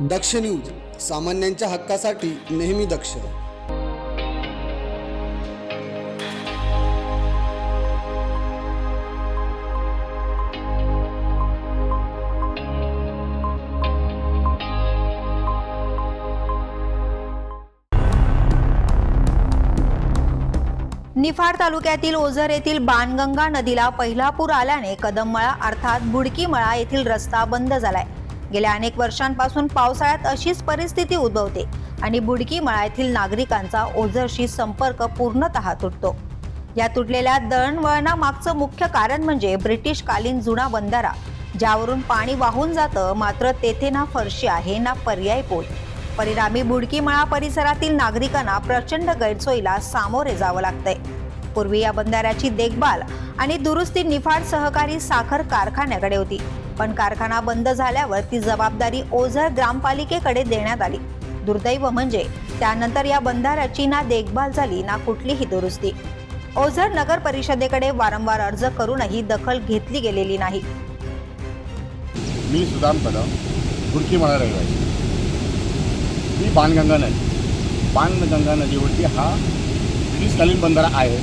दक्ष news सामान्यांच्या हक्कासाठी नेहमी दक्ष. निफाड तालुक्यातील ओझर येथील बाणगंगा नदीला पहिला पूर आल्याने कदममळा अर्थात बुडकीमळा येथील रस्ता बंद झालाय. गेल्या अनेक वर्षांपासून पावसाळ्यात अशीच परिस्थिती उद्भवते आणि बुडकीमळा येथील नागरिकांचा ओझरशी संपर्क पूर्णतः तुटतो. या तुटलेल्या दळणवळणामागचं मुख्य कारण म्हणजे ब्रिटिशकालीन जुना बंधारा ज्यावरून पाणी वाहून जातं मात्र तेथे ना फरशी आहे ना पर्याय पोट परिणामी बुडकीमळा परिसरातील नागरिकांना प्रचंड गैरसोयीला सामोरे जावं लागतंय. पूर्वी या बंधाऱ्याची देखभाल आणि दुरुस्ती निफाड सहकारी साखर कारखान्याकडे होती. पण कारखाना बंद झाल्यावर ती जबाबदारी ओझर ग्रामपालिकेकडे देण्यात आली. दुर्दैव म्हणजे त्यानंतर या बंधाऱ्याची ना देखभाल झाली ना कुठलीही दुरुस्ती. ओझर नगर परिषदेकडे वारंवार अर्ज करूनही दखल घेतली गेलेली नाही. मी सुदाम कदम गुडकीमाळा रहिवासी. ही बाणगंगा नदी. बाणगंगा नदीवरती हा ब्रिटिशकालीन बंधारा आहे.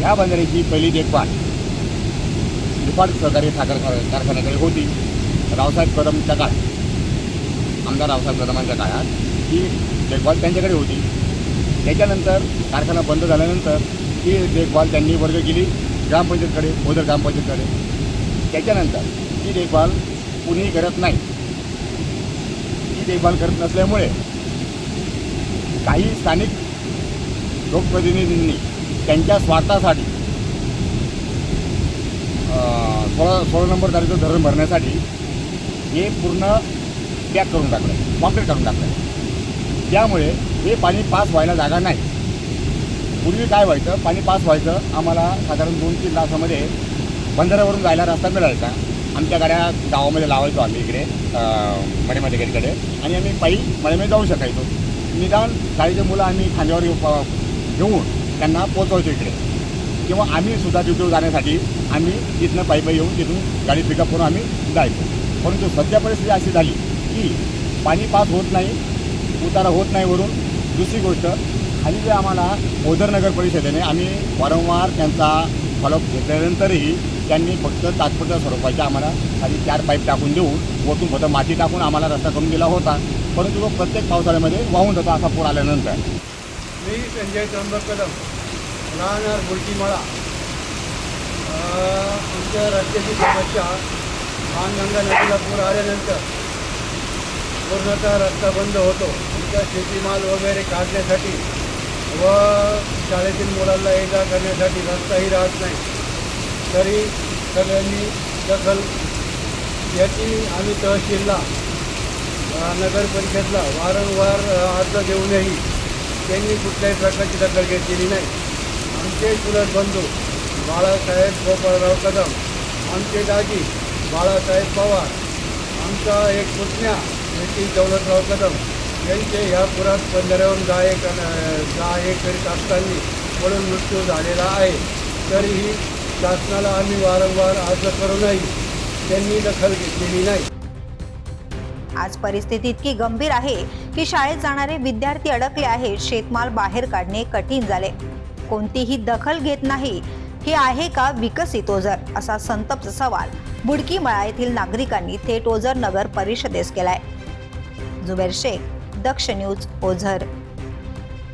या बंधाऱ्याची पहिली देखभाल निफाड सहकारी साखर कारखान्याकडे होती. रावसाहेब कदमच्या काळात आमदार रावसाहेब कदमांच्या काळात ही देखभाल त्यांच्याकडे होती. त्याच्यानंतर कारखाना बंद झाल्यानंतर ती देखभाल त्यांनी वर्ग केली ग्रामपंचायतकडे ओदर ग्रामपंचायतकडे. त्याच्यानंतर ती देखभाल कुणीही करत नाही. ती देखभाल करत नसल्यामुळे काही स्थानिक लोकप्रतिनिधींनी त्यांच्या स्वार्थासाठी सोळा नंबर तारीखचं धरण भरण्यासाठी हे पूर्ण पॅक करून टाकलं कॉम्प्लीट करून टाकलं त्यामुळे हे पाणी पास व्हायला जागा नाही. पूर्वी काय व्हायचं पाणी पास व्हायचं आम्हाला साधारण दोन तीन तासामध्ये बंदरावरून जायला रस्ता मिळायचा. आमच्या गाड्या गावामध्ये लावायचो आम्ही इकडे मडेमध्ये मडेमातेकडे आणि आम्ही पायी मळेमध्ये जाऊ शकायचो. निदान शाळेचे मुलं आम्ही खांद्यावर घेऊन त्यांना पोचवायचो इकडे. किंवा आम्ही सुद्धा ड्युटीवर जाण्यासाठी आम्ही तिथनं पायी येऊन तिथून गाडी पिकअप करून आम्ही जायचो परंतु सध्या परिस्थिती अशी झाली की पाणी पास होत नाही उतारा होत नाही वरून. दुसरी गोष्ट खाली जे आम्हाला ओझर नगर परिषदेने आम्ही वारंवार त्यांचा फॉलोअप घेतल्यानंतरही त्यांनी फक्त तात्पुरत्या स्वरूपाचे आम्हाला खाली चार पाईप टाकून देऊन वरतून फक्त माती टाकून आम्हाला रस्ता करून दिला होता. परंतु तो प्रत्येक पावसाळ्यामध्ये वाहून जातो असा पूर आल्यानंतर. मी संजय त्र्यंबक कदम राहणार मुळकीमाळा आमच्या राज्याची समस्या मानगंगा नदीला पूर आल्यानंतर पूर्णतः रस्ता बंद होतो. आमचा शेतीमाल वगैरे काढण्यासाठी व शाळेतील मुलांना ये जा करण्यासाठी रस्ताही राहत नाही. तरी सगळ्यांनी दखल याची आम्ही तहसीलला नगरपरिषदला नगर परिषदला वारंवार अर्ज देऊनही त्यांनी कुठल्याही प्रकारची दखल घेतलेली नाही. आमचे चुलत बंधू बाळासाहेब गोपाळराव कदम आमचे दाजी बाळासाहेब पवार आमचा एक पुतण्या नितीन दौलतराव कदम यांचे ह्या पुरात बंधाऱ्यावरून दहा एक दहा एक करीत असताना पडून मृत्यू झालेला आहे. तरीही शासनाला आम्ही वारंवार अर्ज करूनही त्यांनी दखल घेतलेली नाही. आज परिस्थिती इतकी गंभीर आहे की शाळेत जाणारे विद्यार्थी अडकले आहेत. शेतमाल बाहेर काढणे कठीण झाले. कोणतीही दखल घेत नाही. हे आहे का विकसित ओझर? असा संतप्त सवाल बुडकीमळा येथील नागरिकांनी थेट ओझर नगर परिषदेस केलाय. जुबेर शेख दक्ष न्यूज ओझर.